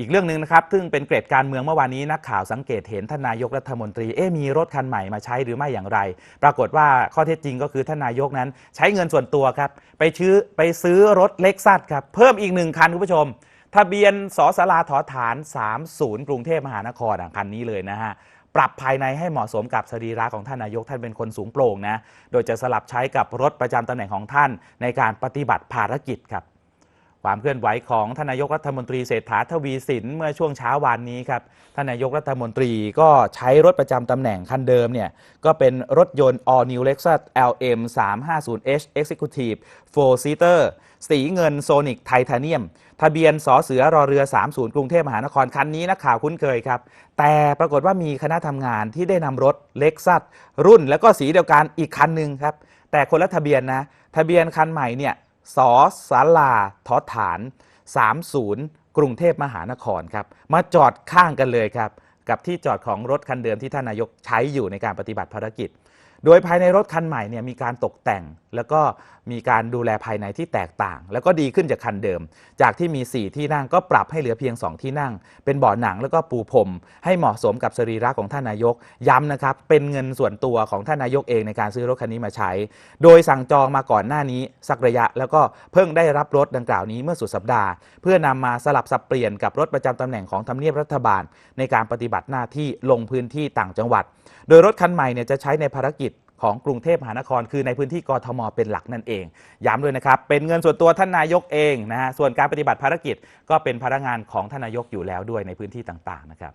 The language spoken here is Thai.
อีกเรื่องหนึ่งนะครับ ซึ่งเป็นเกร็ดการเมืองเมื่อวานนี้นักข่าวสังเกตเห็นท่านนายกรัฐมนตรี เอ๊มีรถคันใหม่มาใช้หรือไม่อย่างไร ปรากฏว่าข้อเท็จจริงก็คือท่านนายกนั้น ใช้เงินส่วนตัวครับ ไปซื้อไปซื้อรถเล็กซัสครับ เพิ่มอีกหนึ่งคันคุณผู้ชม ทะเบียนสอสลาถอฐาน 30 กรุงเทพมหานครอะคันนี้เลยนะฮะปรับภายในให้เหมาะสมกับสรีระของท่านนายกท่านเป็นคนสูงโปร่งนะ โดยจะสลับใช้กับรถประจำตำแหน่งของท่านในการปฏิบัติภารกิจครับ ความเคลื่อนไหวของทนายกรัฐมนตรีเศรษฐาทวีสินเมื่อช่วงเช้าวานนี้ครับทานายกรัฐมนตรีก็ใช้รถประจำตำแหน่งคันเดิมเนี่ยก็เป็นรถยนต์ All New Lexus LM 350H Executive 4 Seater สีเงินโซนิกไทเทเนียม ทะเบียนสอเสือรอเรือ 30 กรุงเทพมหานคร คันนี้นักข่าวคุ้นเคยครับ แต่ปรากฏว่ามีคณะทำงานที่ได้นำรถเล็กซัสรุ่นแล้วก็สีเดียวกันอีกคันหนึ่งครับ แต่คนละทะเบียนนะ ทะเบียนคันใหม่เนี่ย สอสาลาทอฐาน 30 กรุงเทพมหานครครับ มาจอดข้างกันเลยครับ กับที่จอดของรถคันเดิมที่ท่านนายกใช้อยู่ในการปฏิบัติภารกิจ โดยภายในรถคันใหม่เนี่ยมีการตกแต่ง แล้วก็มีการดูแลภายในที่แตกต่าง แล้วก็ดีขึ้นจากคันเดิม จากที่มี 4 ที่นั่งก็ปรับให้เหลือเพียง 2 ที่นั่ง เป็นเบาะหนังแล้วก็ปูพรมให้เหมาะสมกับสรีระของท่านนายกย้ำนะครับ เป็นเงินส่วนตัวของท่านนายกเองในการซื้อรถคันนี้มาใช้ โดยสั่งจองมาก่อนหน้านี้สักระยะ แล้วก็เพิ่งได้รับรถดังกล่าวนี้เมื่อสุดสัปดาห์ เพื่อนำมาสลับสับเปลี่ยนกับรถประจำตำแหน่งของทำเนียบรัฐบาล ในการปฏิบัติหน้าที่ลงพื้นที่ต่างจังหวัด โดยรถคันใหม่เนี่ยจะใช้ในภารกิจ ของกรุงเทพมหานคร คือในพื้นที่กทมเป็นหลักนั่นเอง ย้ำด้วยนะครับ เป็นเงินส่วนตัวท่านนายกเองนะฮะส่วนการปฏิบัติภารกิจก็เป็นพนักงานของท่านนายกอยู่แล้วด้วยในพื้นที่ต่างๆนะครับ